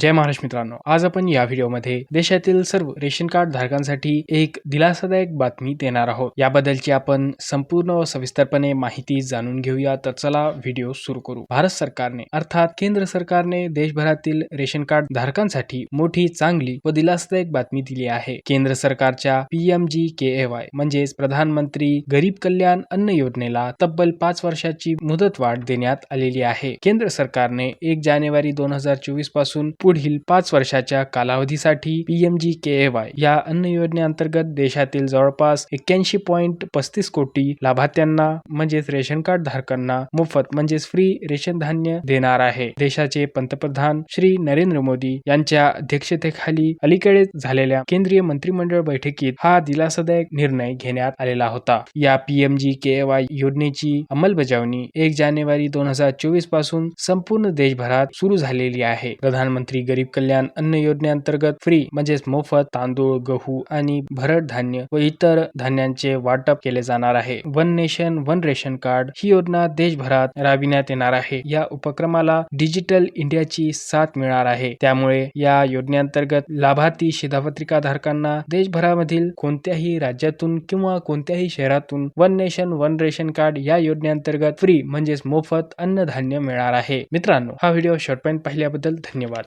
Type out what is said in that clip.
जय महाराष्ट्र मित्रांनो. आज आपण या व्हिडिओमध्ये देशातील सर्व रेशन कार्ड धारकांसाठी एक दिलासादायक बातमी देणार आहोत. याबद्दलची आपण संपूर्ण व सविस्तरपणे माहिती जाणून घेऊया. तर चला व्हिडिओ सुरू करू. भारत सरकारने अर्थात केंद्र सरकारने देशभरातील रेशन कार्ड धारकांसाठी मोठी चांगली व दिलासादायक बातमी दिली आहे. केंद्र सरकारच्या पीएम जी के ए वाय म्हणजेच प्रधानमंत्री गरीब कल्याण अन्न योजनेला तब्बल पाच वर्षाची मुदतवाढ देण्यात आलेली आहे. केंद्र सरकारने एक जानेवारी दोन हजार चोवीसपासून पुढील पाच वर्षाच्या कालावधीसाठी पीएमजी के वाय या अन्न योजनेअंतर्गत देशातील जवळपास एक्क्याऐंशी पॉईंट पस्तीस कोटी लाभार्थ्यांना म्हणजेच रेशन कार्ड धारकांना मोफत म्हणजेच फ्री रेशन धान्य देणार आहे. देशाचे पंतप्रधान श्री नरेंद्र मोदी यांच्या अध्यक्षतेखाली अलीकडेच झालेल्या केंद्रीय मंत्रिमंडळ बैठकीत हा दिलासादायक निर्णय घेण्यात आलेला होता. या पीएमजी के वाय योजनेची अंमलबजावणी एक जानेवारी दोन हजार चोवीसपासून संपूर्ण देशभरात सुरू झालेली आहे. प्रधानमंत्री प्रधानमंत्री गरीब कल्याण अन्न योजनेअंतर्गत फ्री म्हणजेच मोफत तांदूळ गहू आणि भरड धान्य व इतर धान्यांचे वाटप केले जाणार आहे. One nation one ration card ही योजना देशभरात राबविण्यात येणार आहे. या उपक्रमाला डिजिटल इंडियाची साथ मिळणार आहे. त्यामुळे या योजनेअंतर्गत लाभार्थी शिधापत्रिका धारकांना देशभरामधील कोणत्याही राज्यातून किंवा कोणत्याही शहरातून one nation one ration card या योजनेअंतर्गत फ्री म्हणजेच मोफत अन्नधान्य मिळणार आहे. मित्रांनो हा व्हिडिओ शॉर्टपर्यंत पाहिल्याबद्दल धन्यवाद.